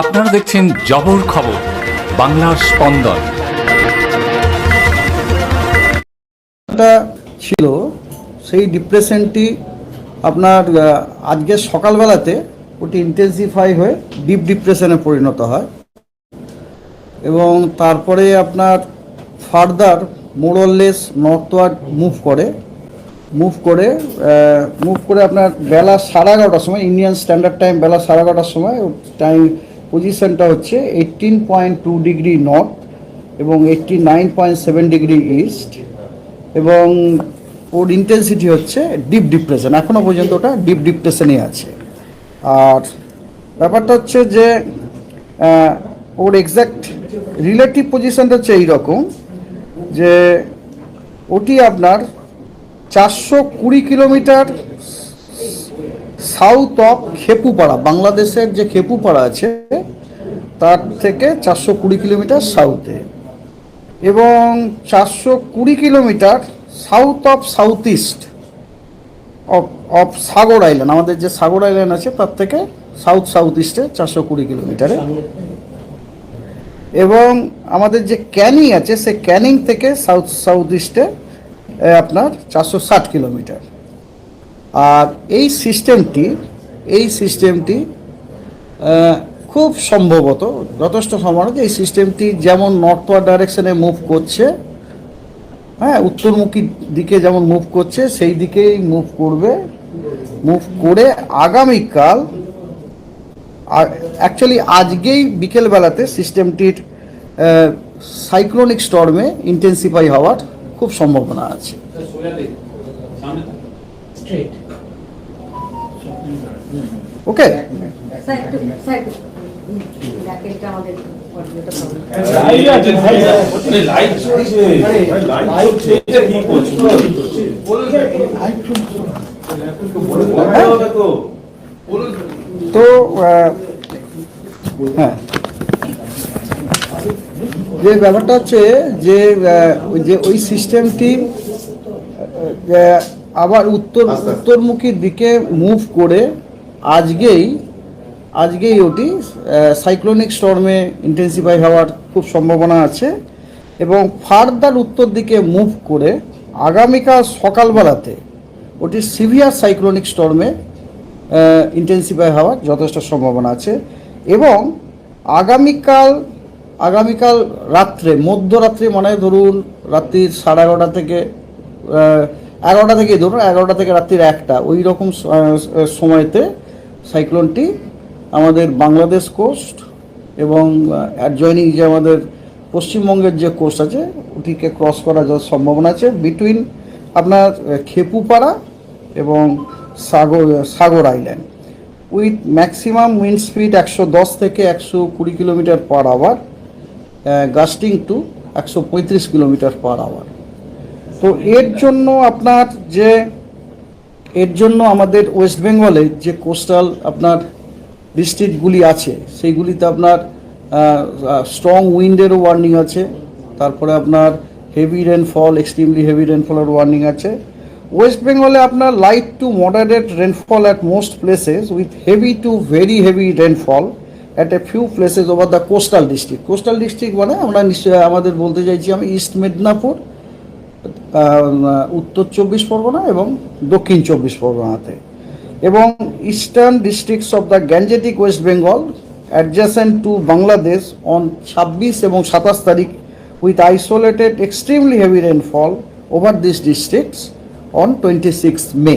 আপনারা দেখছেন জবর খবর, বাংলার স্পন্দন। ছিল সেই ডিপ্রেশনটি আপনার আজকে সকালবেলাতে ওটি ইন্টেন্সিফাই হয়ে ডিপ ডিপ্রেশনে পরিণত হয়। এবং তারপরে আপনার further more or less northward move করে মুভ করে মুভ করে আপনার বেলা সাড়ে এগারোটার সময়, ইন্ডিয়ান স্ট্যান্ডার্ড টাইম বেলা সাড়ে এগারোটার সময় টাইম পজিশনটা হচ্ছে eighteen point two degree north এবং eighty nine point seven degree east এবং ওর ইন্টেন্সিটি হচ্ছে ডিপ ডিপ্রেশন এখনও পর্যন্ত ওটা ডিপ ডিপ্রেশনই আছে। আর ব্যাপারটা হচ্ছে যে ওর এক্স্যাক্ট রিলেটিভ পজিশনটা হচ্ছে এইরকম যে, ওটি আপনার চারশো কুড়ি কিলোমিটার সাউথ অফ খেপুপাড়া বাংলাদেশের যে খেপুপাড়া আছে, তার থেকে চারশো কুড়ি কিলোমিটার সাউথে এবং চারশো কুড়ি kilometre south of south east of of Sagar island আমাদের যে সাগর আইল্যান্ড আছে, তার থেকে সাউথ সাউথ ইস্টে চারশো কুড়ি কিলোমিটারে। এবং আমাদের যে ক্যানিং আছে সে ক্যানিং থেকে সাউথ সাউথ ইস্টে আপনার চারশো ষাট কিলোমিটার। আর এই সিস্টেমটি এই সিস্টেমটি খুব সম্ভবত যথেষ্ট সম্ভাবনা যে এই সিস্টেমটি যেমন নর্থওয়ার্ড ডাইরেকশনে মুভ করছে হ্যাঁ উত্তরমুখী দিকে যেমন মুভ করছে সেই দিকেই মুভ করবে মুভ করে আগামীকাল অ্যাকচুয়ালি আজকেই বিকেলবেলাতে সিস্টেমটির সাইক্লোনিক স্টর্মে ইন্টেন্সিফাই হওয়ার খুব সম্ভাবনা আছে। ওকে তো তো হ্যাঁ। যে ব্যাপারটা হচ্ছে যে ওই যে ওই সিস্টেমটি আবার উত্তর উত্তরমুখী দিকে মুভ করে আজকেই আজকেই ওটি সাইক্লোনিক স্টর্মে ইন্টেন্সিফাই হওয়ার খুব সম্ভাবনা আছে এবং ফার্দার উত্তর দিকে মুভ করে আগামীকাল সকালবেলাতে ওটি সিভিয়ার সাইক্লোনিক স্টর্মে ইন্টেন্সিফাই হওয়ার যথেষ্ট সম্ভাবনা আছে এবং আগামীকাল আগামীকাল রাত্রে, মধ্যরাত্রে মানে ধরুন রাত্রির সাড়ে এগারোটা থেকে এগারোটা থেকে ধরুন এগারোটা থেকে রাত্রির একটা, ওই রকম সময়তে সাইক্লোনটি আমাদের বাংলাদেশ কোস্ট এবং অ্যাডজয়নিং যে আমাদের পশ্চিমবঙ্গের যে কোস্ট আছে, ওটিকে ক্রস করার যত সম্ভাবনা আছে বিটুইন আপনার খেপুপাড়া এবং Sagar Sagar island with maximum wind speed একশো দশ থেকে একশো কুড়ি kilometre per hour gusting to একশো পঁয়ত্রিশ কিলোমিটার পার আওয়ার তো এর জন্য আপনার যে এর জন্য আমাদের ওয়েস্ট বেঙ্গলে যে কোস্টাল আপনার ডিস্ট্রিক্টগুলি আছে, সেইগুলিতে আপনার স্ট্রং উইন্ডেরও ওয়ার্নিং আছে, তারপরে আপনার হেভি রেনফল এক্সট্রিমলি হেভি রেনফলের ওয়ার্নিং আছে। ওয়েস্ট বেঙ্গলে আপনার light to moderate rainfall at most places with heavy to very heavy rainfall at a few places over the coastal district coastal district মানে আমরা নিশ্চয়ই আমাদের বলতে চাইছি আমি ইস্ট মেদিনীপুর উত্তর চব্বিশ পরগনা এবং দক্ষিণ চব্বিশ পরগনাতে। এবং eastern districts of the Gangetic west Bengal adjacent to Bangladesh on ছাব্বিশ এবং সাতাশ তারিখ with isolated extremely heavy rainfall over this districts on twenty six May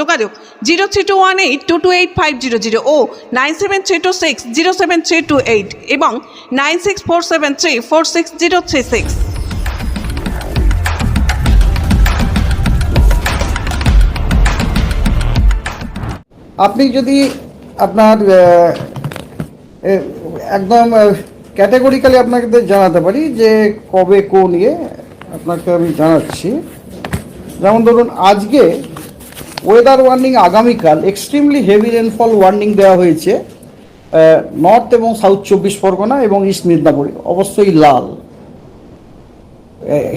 যোগাযোগ zero three two one eight two two eight five zero zero ও nine seven three two six zero seven three two eight এবং nine six four seven three four six zero three six. আপনি যদি আপনার একদম categorically আপনাকে জানাতে পারি যে কবে কোন ইয়ে আপনাকে আমি জানাচ্ছি। যেমন ধরুন, আজকে ওয়েদার ওয়ার্নিং আগামীকাল এক্সট্রিমলি হেভি রেনফল ওয়ার্নিং দেওয়া হয়েছে নর্থ এবং সাউথ চব্বিশ পরগনা এবং ইস্ট মিদনাপুর অবশ্যই লাল।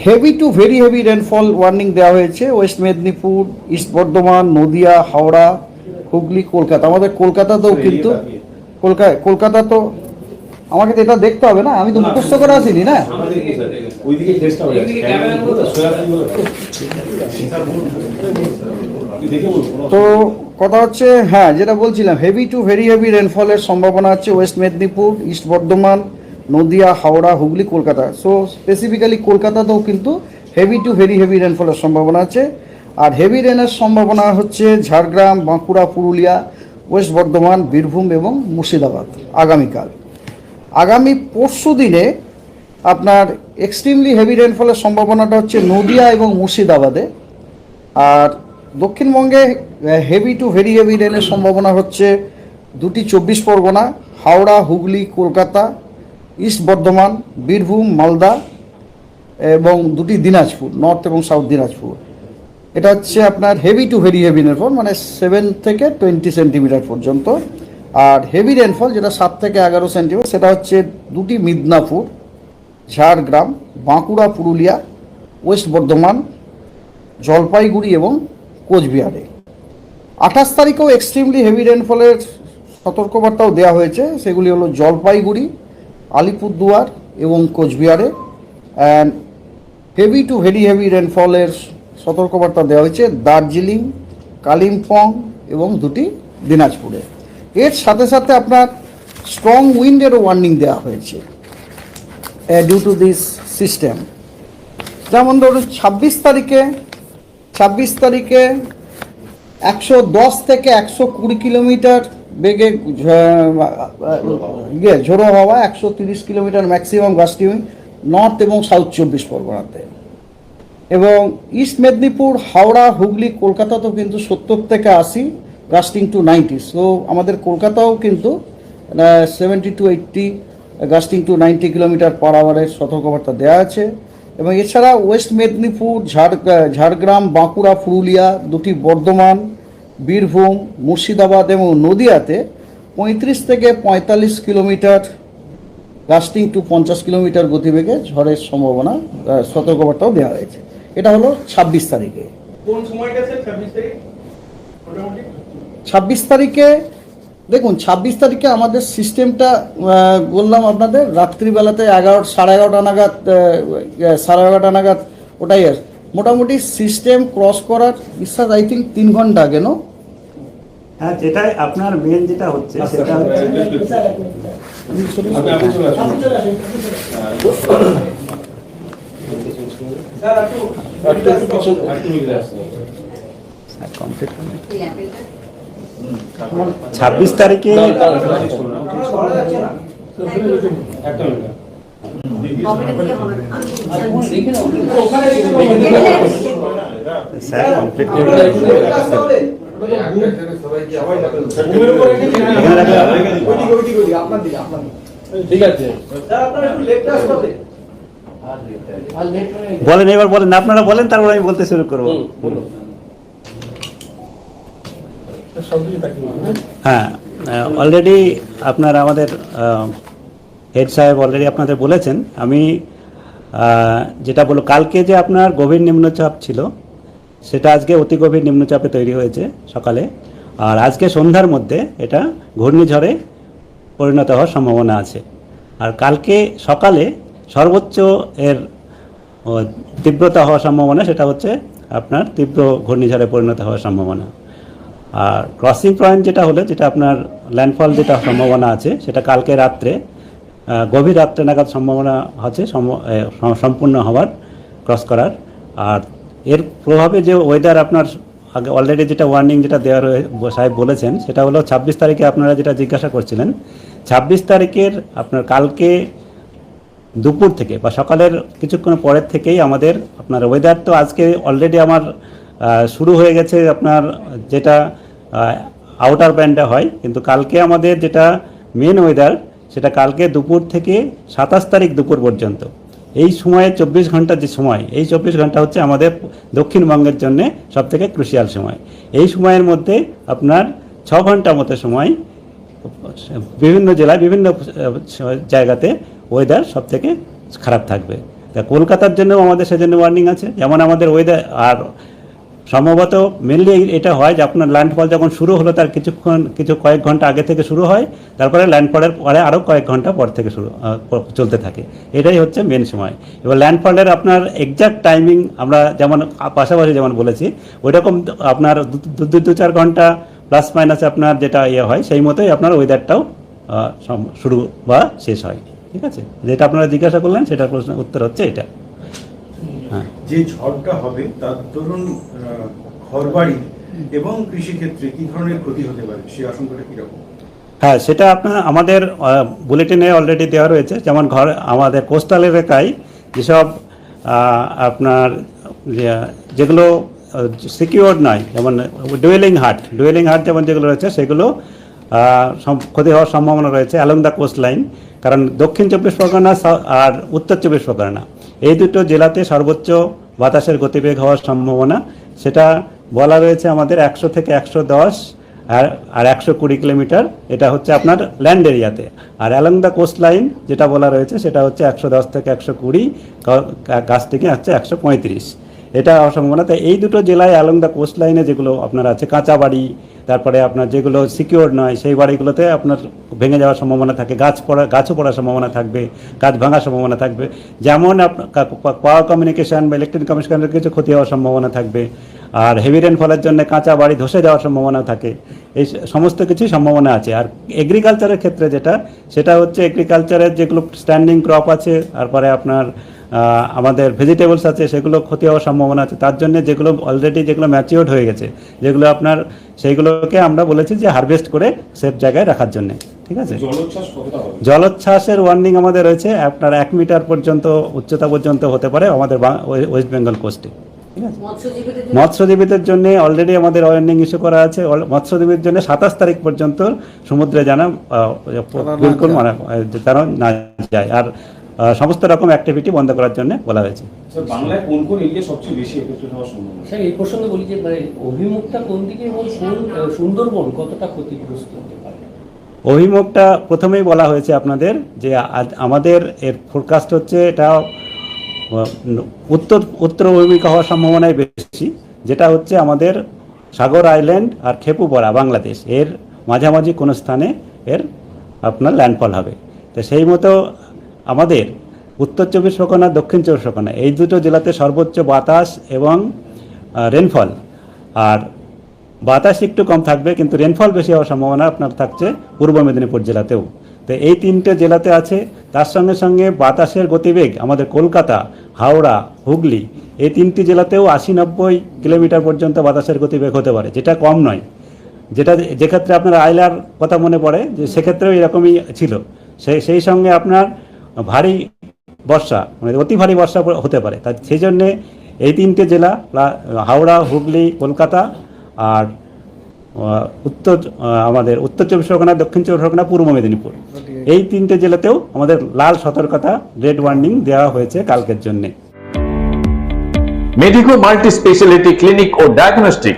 Heavy to very heavy rainfall warning দেওয়া হয়েছে ওয়েস্ট মেদিনীপুর ইস্ট বর্ধমান নদিয়া হাওড়া হুগলি কলকাতা। আমাদের কলকাতাতেও কিন্তু কলকাতা কলকাতা তো আমাকে তো এটা দেখতে হবে না আমি তো মুখস্থ করে আসিনি না? আমাদের কি স্যার ওইদিকে তো কথা হচ্ছে হ্যাঁ যেটা বলছিলাম হেভি টু ভেরি হেভি রেনফলের সম্ভাবনা আছে west Medinipur east Bardhaman Nadia, Howrah, Hooghly, Kolkata. So specifically কলকাতাতেও কিন্তু হেভি টু ভেরি হেভি রেনফলের সম্ভাবনা আছে। আর হেভি রেনের সম্ভাবনা হচ্ছে ঝাড়গ্রাম, বাঁকুড়া, পুরুলিয়া ওয়েস্ট বর্ধমান বীরভূম এবং মুর্শিদাবাদ আগামীকাল। আগামী পরশু দিনে আপনার এক্সট্রিমলি হেভি রেনফলের সম্ভাবনাটা হচ্ছে নদিয়া এবং মুর্শিদাবাদে। আর দক্ষিণবঙ্গে হেভি টু ভেরি হেভি রেনের সম্ভাবনা হচ্ছে দুটি চব্বিশ পরগনা, হাওড়া, হুগলি, কলকাতা, ইস্ট বর্ধমান, বীরভূম, মালদা এবং দুটি দিনাজপুর নর্থ এবং সাউথ দিনাজপুর। এটা হচ্ছে আপনার heavy to very heavy rainfall মানে সেভেন থেকে টোয়েন্টি সেন্টিমিটার পর্যন্ত। আর হেভি রেনফল যেটা সাত থেকে এগারো সেন্টিমিটার সেটা হচ্ছে দুটি মিদনাপুর, ঝাড়গ্রাম, বাঁকুড়া, পুরুলিয়া, ওয়েস্ট বর্ধমান, জলপাইগুড়ি এবং কোচবিহারে। আঠাশ তারিখেও এক্সট্রিমলি হেভি রেনফলের সতর্কবার্তাও দেওয়া হয়েছে। সেগুলি হলো জলপাইগুড়ি, আলিপুরদুয়ার এবং কোচবিহারে। And heavy to very heavy রেনফলের সতর্কবার্তা দেওয়া হয়েছে দার্জিলিং, কালিম্পং এবং দুটি দিনাজপুরে। এর সাথে সাথে আপনার স্ট্রং উইন্ডেরও ওয়ার্নিং দেওয়া হয়েছে ডিউ টু দিস সিস্টেম যেমন ধরুন, ছাব্বিশ তারিখে ছাব্বিশ তারিখে একশো দশ থেকে একশো কুড়ি কিলোমিটার বেগে ইয়ে ঝোড়ো হওয়া, একশো তিরিশ কিলোমিটার ম্যাক্সিমাম গাছটি নর্থ এবং সাউথ চব্বিশ পরগনাতে। এবং ইস্ট মেদিনীপুর, হাওড়া, হুগলি, কলকাতাতেও কিন্তু সত্তর থেকে আশি গাস্টিং টু নাইনটি সো আমাদের কলকাতাও কিন্তু seventy to eighty gusting to ninety kilometre per আওয়ারের সতর্কবার্তা দেওয়া আছে। এবং এছাড়া ওয়েস্ট মেদিনীপুর ঝাড়গ্রাম বাঁকুড়া পুরুলিয়া দুটি বর্ধমান বীরভূম মুর্শিদাবাদ এবং নদিয়াতে পঁয়ত্রিশ থেকে পঁয়তাল্লিশ কিলোমিটার লাস্টিং টু পঞ্চাশ কিলোমিটার গতিবেগে ঝড়ের সম্ভাবনা সতর্কবার্তাও দেওয়া হয়েছে। এটা হলো ছাব্বিশ তারিখে। কোন সময়টা ছাব্বিশ তারিখ? ছাব্বিশ তারিখে দেখুন ছাব্বিশ তারিখে আমাদের সিস্টেমটা বললাম আপনাদের রাত্রিবেলাতে এগারো সাড়ে এগারোটা নাগাদ সাড়ে এগারোটা নাগাদ ওটাই আছে মোটামুটি সিস্টেম ক্রস করার বিশ্বাস আই থিঙ্ক তিন ঘণ্টা কেন হ্যাঁ যেটা আপনার মেন যেটা হচ্ছে আচ্ছা, সেটা হচ্ছে স্যার একটু ছাব্বিশ তারিখে স্যার কমপ্লিট বলেন এবার বলেন আপনারা বলেন তারপর আমি বলতে শুরু করব। হ্যাঁ অলরেডি আপনার আমাদের হেড সাহেব অলরেডি আপনাদের বলেছেন। আমি যেটা বলো কালকে যে আপনার গভীর নিম্নচাপ ছিল, সেটা আজকে অতি গভীর নিম্নচাপে তৈরি হয়েছে সকালে। আর আজকে সন্ধ্যার মধ্যে এটা ঘূর্ণিঝড়ে পরিণত হওয়ার সম্ভাবনা আছে। আর কালকে সকালে সর্বোচ্চ এর তীব্রতা হওয়ার সম্ভাবনা, সেটা হচ্ছে আপনার তীব্র ঘূর্ণিঝড়ে পরিণত হওয়ার সম্ভাবনা। আর ক্রসিং পয়েন্ট যেটা হলো, যেটা আপনার ল্যান্ডফল যেটা সম্ভাবনা আছে, সেটা কালকে রাত্রে গভীর রাত্রে নাগাদ সম্ভাবনা আছে সম- সম্পূর্ণ হওয়ার ক্রস করার। আর এর প্রভাবে যে ওয়েদার আপনার আগে অলরেডি যেটা ওয়ার্নিং যেটা দেওয়া সাহেব বলেছেন, সেটা হলো ছাব্বিশ তারিখে আপনারা যেটা জিজ্ঞাসা করছিলেন, ছাব্বিশ তারিখের আপনার কালকে দুপুর থেকে বা সকালের কিছুক্ষণ পরের থেকেই আমাদের আপনার ওয়েদার তো আজকে অলরেডি আমার শুরু হয়ে গেছে আপনার যেটা আউটার ব্যান্ডে হয়। কিন্তু কালকে আমাদের যেটা মেন ওয়েদার সেটা কালকে দুপুর থেকে সাতাশ তারিখ দুপুর পর্যন্ত। এই সময়ে চব্বিশ ঘণ্টার যে সময়, এই চব্বিশ ঘণ্টা হচ্ছে আমাদের দক্ষিণবঙ্গের জন্য সব থেকে ক্রুশিয়াল সময়। এই সময়ের মধ্যে আপনার ছ ঘণ্টা মতো সময় বিভিন্ন জেলায়, বিভিন্ন জায়গাতে ওয়েদার সব থেকে খারাপ থাকবে। তা কলকাতার জন্য আমাদের সেজন্য ওয়ার্নিং আছে। যেমন আমাদের ওয়েদার আর সম্ভবত মেনলি এটা হয় যে আপনার ল্যান্ডফল যখন শুরু হলো, তার কিছুক্ষণ, কিছু কয়েক ঘণ্টা আগে থেকে শুরু হয়, তারপরে ল্যান্ডফলের পরে আরও কয়েক ঘণ্টা পর থেকে শুরু চলতে থাকে। এটাই হচ্ছে মেন সময়। এবার ল্যান্ডফলের আপনার এক্সাক্ট টাইমিং আমরা যেমন, পাশাপাশি যেমন বলেছি, ওইরকম আপনার দু- দু- চার ঘণ্টা প্লাস মাইনাস আপনার যেটা ইয়ে হয়, সেই মতোই আপনার ওয়েদারটাও শুরু বা শেষ হয়। ঠিক আছে? যেটা আপনারা জিজ্ঞাসা করলেন, সেটার প্রশ্ন উত্তর হচ্ছে এটা। যে ঝড়টা হবে তার ধরুন ঘরবাড়ি এবং কৃষিক্ষেত্রে কি ধরনের ক্ষতি হতে পারে? সেই আশঙ্কাটা কীরকম? হ্যাঁ সেটা আপনার, আমাদের বুলেটিনে অলরেডি দেওয়া রয়েছে। যেমন ঘর, আমাদের কোস্টাল এলাকায় যেসব আপনার যেগুলো সিকিউরড নয়, যেমন ডুয়েলিং হাট ডুয়েলিং হাট যেমন যেগুলো রয়েছে, সেগুলো ক্ষতি হওয়ার সম্ভাবনা রয়েছে অ্যালং দ্য কোস্ট লাইন কারণ দক্ষিণ চব্বিশ পরগনা আর উত্তর চব্বিশ পরগনা। এই দুটো জেলাতে সর্বোচ্চ বাতাসের গতিবেগ হওয়ার সম্ভাবনা। সেটা বলা রয়েছে আমাদের একশো থেকে একশো দশ আর আর একশো কুড়ি কিলোমিটার। এটা হচ্ছে আপনার ল্যান্ড এরিয়াতে। আর অ্যালং দ্য কোস্ট লাইন যেটা বলা রয়েছে, সেটা হচ্ছে একশো দশ থেকে একশো কুড়ি গাছ থেকে হচ্ছে একশো পঁয়ত্রিশ। এটা হওয়ার সম্ভাবনা। তাই এই দুটো জেলায় অ্যালং দ্য কোস্ট লাইনে যেগুলো আপনার আছে কাঁচা বাড়ি তারপরে আপনার যেগুলো সিকিউর নয়, সেই বাড়িগুলোতে আপনার ভেঙে যাওয়ার সম্ভাবনা থাকে, গাছ পড়া গাছও পড়ার সম্ভাবনা থাকবে, গাছ ভাঙার সম্ভাবনা থাকবে। যেমন পাওয়ার কমিউনিকেশন বা ইলেকট্রিক কমিউনিকেশনের কিছু ক্ষতি হওয়ার সম্ভাবনা থাকবে। আর হেভি রেনফলের জন্য কাঁচা বাড়ি ধসে যাওয়ার সম্ভাবনা থাকে। এই সমস্ত কিছুই সম্ভাবনা আছে। আর এগ্রিকালচারের ক্ষেত্রে যেটা, সেটা হচ্ছে এগ্রিকালচারের যেগুলো স্ট্যান্ডিং ক্রপ আছে, তারপরে আপনার আমাদের ভেজিটেবলস আছে সেগুলো ক্ষতি হওয়ার সম্ভাবনা আছে। তার জন্য যেগুলো অলরেডি যেগুলো ম্যাচিওর্ড হয়ে গেছে যেগুলো আপনার সেইগুলোকে আমরা বলেছি যে হারভেস্ট করে সেফ জায়গায় রাখার জন্য। ঠিক আছে? জলোচ্ছ্বাসের ওয়ার্নিং আমাদের রয়েছে আপনার এক মিটার পর্যন্ত উচ্চতা পর্যন্ত হতে পারে আমাদের ওয়েস্ট বেঙ্গল কোস্টে ঠিক আছে? মৎস্যজীবীদের জন্য অলরেডি আমাদের ওয়ার্নিং ইস্যু করা আছে। মৎস্যজীবীর জন্য সাতাশ তারিখ পর্যন্ত সমুদ্রে জানা বিলকুল মানে না যায়। আর সমস্ত রকম অ্যাক্টিভিটি বন্ধ করার জন্য বলা হয়েছে। স্যার বাংলায় কোন কোন এরিয়া সবচেয়ে বেশি এফেক্টেড হওয়ার সম্ভাবনা? স্যার এই প্রসঙ্গে বলি যে মানে অভিমুখটা কোন দিকে এবং কোন সুন্দরবন কতটা ক্ষতিগ্রস্ত হতে পারে? অভিমুখটা প্রথমেই বলা হয়েছে আপনাদের যে আমাদের এর ফোরকাস্ট হচ্ছে এটা উত্তর উত্তর অভিমুখী হওয়ার সম্ভাবনাই বেশি যেটা হচ্ছে আমাদের সাগর আইল্যান্ড আর খেপুপাড়া বাংলাদেশ। এর মাঝামাঝি কোনো স্থানে এর আপনার ল্যান্ডফল হবে। তো সেই মতো আমাদের উত্তর চব্বিশ পরগনা, দক্ষিণ চব্বিশ পরগনা, এই দুটো জেলাতে সর্বোচ্চ বাতাস এবং রেনফল আর বাতাস একটু কম থাকবে, কিন্তু রেনফল বেশি হওয়ার সম্ভাবনা আপনার থাকছে পূর্ব মেদিনীপুর জেলাতেও। তো এই তিনটে জেলাতে আছে, তার সঙ্গে সঙ্গে বাতাসের গতিবেগ আমাদের কলকাতা, হাওড়া, হুগলি, এই তিনটি জেলাতেও আশি নব্বই কিলোমিটার পর্যন্ত বাতাসের গতিবেগ হতে পারে, যেটা কম নয়। যেটা যে ক্ষেত্রে আপনার আইলার কথা মনে পড়ে, যে সেক্ষেত্রেও এরকমই ছিল। সেই সেই সঙ্গে আপনার ভারী বর্ষা মানে অতি ভারী বর্ষা হতে পারে। তাই সেই জন্যে এই তিনটে জেলা হাওড়া হুগলি কলকাতা আর উত্তর আমাদের উত্তর চব্বিশ পরগনা দক্ষিণ চব্বিশ পরগনা পূর্ব মেদিনীপুর। এই তিনটে জেলাতেও আমাদের লাল সতর্কতা রেড ওয়ার্নিং দেওয়া হয়েছে কালকের জন্যে। মেডিকো মাল্টি স্পেশালিটি ক্লিনিক ও ডায়াগনস্টিক